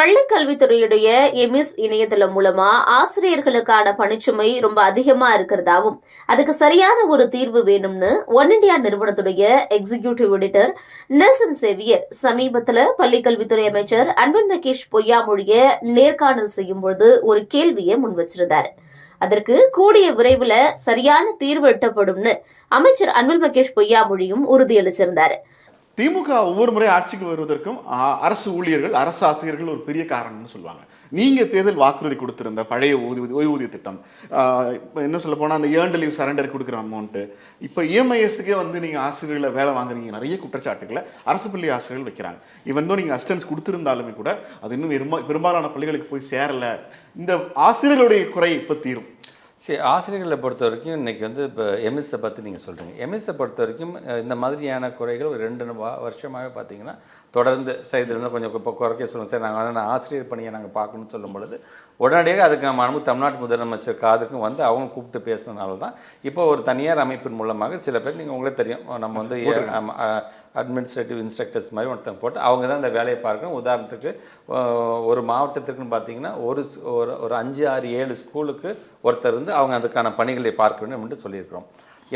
பள்ளிக்கல்வித்துறையுடைய EMIS இணையதளம் மூலமா ஆசிரியர்களுக்கான பணிச்சுமை ரொம்ப அதிகமா இருக்கிறதாவும் அதுக்கு சரியான ஒரு தீர்வு வேணும்னு ஒன் இண்டியா நிறுவனத்துடைய எக்ஸிகியூட்டிவ் எடிட்டர் நெல்சன் சேவியர் சமீபத்துல பள்ளிக்கல்வித்துறை அமைச்சர் அன்வன் மகேஷ் பொய்யாமொழிய நேர்காணல் செய்யும்பொழுது ஒரு கேள்வியை முன் வச்சிருந்தார். அதற்கு கூடிய விரைவில் சரியான தீர்வு எட்டப்படும்னு அமைச்சர் அன்பில் மகேஷ் பொய்யாமொழியும் உறுதியளிச்சிருந்தாரு. திமுக ஒவ்வொரு முறை ஆட்சிக்கு வருவதற்கும் அரசு ஊழியர்கள் அரசு ஆசிரியர்கள் ஒரு பெரிய காரணம்னு சொல்லுவாங்க. நீங்கள் தேர்தல் வாக்குறுதி கொடுத்துருந்த பழைய ஊதிய ஓய்வூதிய திட்டம் இப்போ என்ன சொல்ல போனால் அந்த ஏர்ன்ட் லீவ் சரண்டர் கொடுக்குற அமௌண்ட்டு இப்போ இஎம்ஐஎஸ்க்கே வந்து நீங்கள் ஆசிரியர்களை வேலை வாங்குறீங்க நிறைய குற்றச்சாட்டுகளை அரசு பள்ளி ஆசிரியர்கள் வைக்கிறாங்க. இவன் தான் நீங்கள் அசிஸ்டன்ஸ் கொடுத்துருந்தாலுமே கூட அது இன்னும் பெரும்பாலான பள்ளிகளுக்கு போய் சேரல. இந்த ஆசிரியர்களுடைய குறை இப்போ தீரும். சரி ஆசிரியர்களை பொறுத்த வரைக்கும் இன்றைக்கி வந்து இப்போ எம்எஸ்ஸை பற்றி நீங்கள் சொல்கிறீங்க எம்எஸ்ஸை பொறுத்த வரைக்கும் இந்த மாதிரியான குறைகள் ஒரு ரெண்டு வருஷமாகவே பார்த்தீங்கன்னா தொடர்ந்து சார் இதுல கொஞ்சம் இப்போ குறைக்க சொல்லுங்கள் சார். நாங்கள் வந்து ஆசிரியர் பணியை நாங்கள் பார்க்கணும்னு சொல்லும் பொழுது உடனடியாக அதுக்கு நம்ம அனுமதி தமிழ்நாட்டு முதலமைச்சர் காதுக்கும் வந்து அவங்க கூப்பிட்டு பேசுனதுனால தான் இப்போ ஒரு தனியார் அமைப்பின் மூலமாக சில பேர் நீங்கள் உங்களே தெரியும். நம்ம வந்து அட்மினிஸ்ட்ரேட்டிவ் இன்ஸ்ட்ரக்டர்ஸ் மாதிரி ஒருத்தங்க போட்டு அவங்க தான் இந்த வேலையை பார்க்கணும். உதாரணத்துக்கு ஒரு மாவட்டத்துக்குன்னு பார்த்தீங்கன்னா ஒரு ஒரு ஒரு அஞ்சு ஆறு ஏழு ஸ்கூலுக்கு ஒருத்தர் இருந்து அவங்க அதுக்கான பணிகளை பார்க்க வேண்டும் என்று சொல்லியிருக்கிறோம்.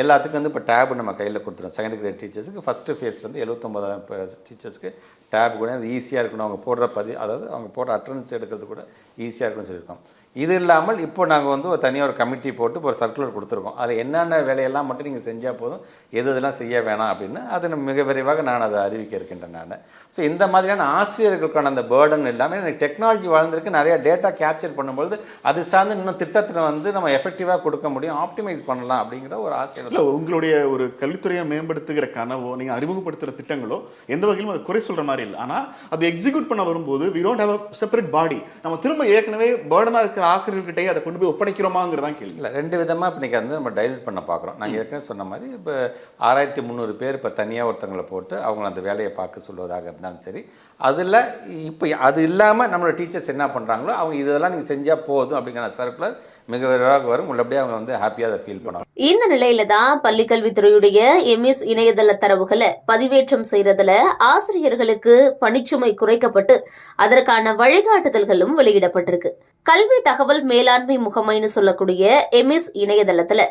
எல்லாத்துக்கும் வந்து இப்போ டேப் நம்ம கையில் கொடுத்துருவோம் செகண்ட் கிரேட் டீச்சர்ஸுக்கு ஃபஸ்ட்டு ஃபேஸ்லேருந்து வந்து எழுபத்தொம்பதாயிரம் டீச்சர்ஸ்க்கு டேப் கூட அது ஈஸியாக இருக்கணும். அவங்க போடுற பதி அதாவது அவங்க போடுற அட்டண்டன்ஸ் எடுக்கிறது கூட ஈஸியாக இருக்குன்னு சொல்லியிருக்கோம். இது இல்லாமல் இப்போ நாங்கள் வந்து ஒரு தனியாக ஒரு கமிட்டி போட்டு ஒரு சர்க்குலர் கொடுத்துருக்கோம். அதில் என்னென்ன வேலையெல்லாம் மட்டும் நீங்கள் செஞ்சால் போதும் எது இதெல்லாம் செய்ய வேணாம் அப்படின்னு அதை மிக விரைவாக நான் அதை அறிவிக்க இருக்கின்றேன் நான். ஸோ இந்த மாதிரியான ஆசிரியர்களுக்கான அந்த பேர்டன் இல்லாமல் எனக்கு டெக்னாலஜி வளர்ந்துருக்கு நிறையா டேட்டா கேப்சர் பண்ணும்பொழுது அது சார்ந்து இன்னும் திட்டத்தில் வந்து நம்ம எஃபெக்டிவாக கொடுக்க முடியும் ஆப்டிமைஸ் பண்ணலாம் அப்படிங்கிற ஒரு ஆசை இல்லை உங்களுடைய ஒரு கல்வித்துறையை மேம்படுத்துகிற கனவோ நீங்கள் அறிமுகப்படுத்துகிற திட்டங்களோ எந்த வகையிலும் அது குறை சொல்கிற மாதிரி இல்லை. ஆனால் அது எக்ஸிக்யூட் பண்ண வரும்போது we don't have a separate body நம்ம திரும்ப ஏற்கனவே பேர்டனாக இருக்கிற ஆசிரியர்கிட்டயே அதை கொண்டு போய் ஒப்படைக்கிறோமாங்கிறதான் கேள்வி. இல்லை ரெண்டு விதமாக இப்போ இன்றைக்கி வந்து நம்ம டைல்யூட் பண்ண பார்க்குறோம் நாங்கள் ஏற்கனவே சொன்ன மாதிரி இப்போ ஆறாயிரத்தி முந்நூறு பேர் இப்போ தனியாக ஒருத்தங்களை போட்டு அவங்கள அந்த வேலையை பார்க்க சொல்வதாக இருந்தாலும் சரி அதில் இப்போ அது இல்லாமல் நம்மளோட டீச்சர்ஸ் என்ன பண்ணுறாங்களோ அவங்க இதெல்லாம் நீங்கள் செஞ்சால் போதும் அப்படிங்கிற சர்க்குலர் மிக விரைவாக வரும். உள்ளபடியே அவங்க வந்து ஹாப்பியாக அதை ஃபீல் பண்ணுவாங்க. இந்த நிலையில தான் பள்ளிக்கல்வித்துறையுடைய எம்எஸ் இணையதள தரவுகளை பதிவேற்றம் செய்யறதுல ஆசிரியர்களுக்கு பணிச்சுமை குறைக்கப்பட்டு அதற்கான வழிகாட்டுதல்களும் வெளியிடப்பட்டிருக்கு. கல்வி தகவல் மேலாண்மை முகமைன்னு சொல்லக்கூடிய எம்எஸ் இணையதளத்துல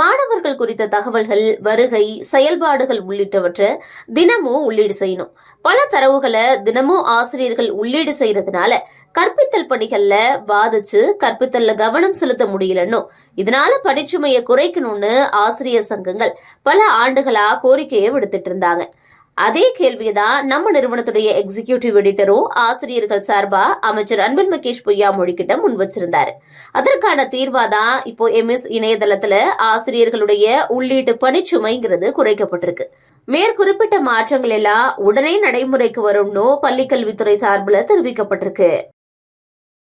மாணவர்கள் குறித்த தகவல்கள் வருகை செயல்பாடுகள் உள்ளிட்டவற்றை தினமும் உள்ளீடு செய்யணும். பல தரவுகளை தினமும் ஆசிரியர்கள் உள்ளீடு செய்யறதுனால கற்பித்தல் பணிகள்ல பாதிச்சு கற்பித்தல்ல கவனம் செலுத்த முடியலன்னும் இதனால பணிச்சுமையை குறைக்கணும்னு ஆசிரியர் சங்கங்கள் பல ஆண்டுகளா கோரிக்கையை விடுத்துட்டு இருந்தாங்க அதே கேள்வியை தான் நம்ம நிறுவனத்துடைய எக்ஸிகியூட்டிவ் எடிட்டரும் ஆசிரியர்கள் சார்பா அமைச்சர் அன்பில் மகேஷ் பொய்யாமொழி கிட்ட முன் வச்சிருந்தாரு. அதற்கான தீர்வா தான் இப்போ எம்எஸ் இணையதளத்துல ஆசிரியர்களுடைய உள்ளீட்டு பணிச்சுமைங்கிறது குறைக்கப்பட்டிருக்கு. மேற்குறிப்பிட்ட மாற்றங்கள் எல்லாம் உடனே நடைமுறைக்கு வரும்னு பள்ளிக்கல்வித்துறை சார்பில் தெரிவிக்கப்பட்டிருக்கு.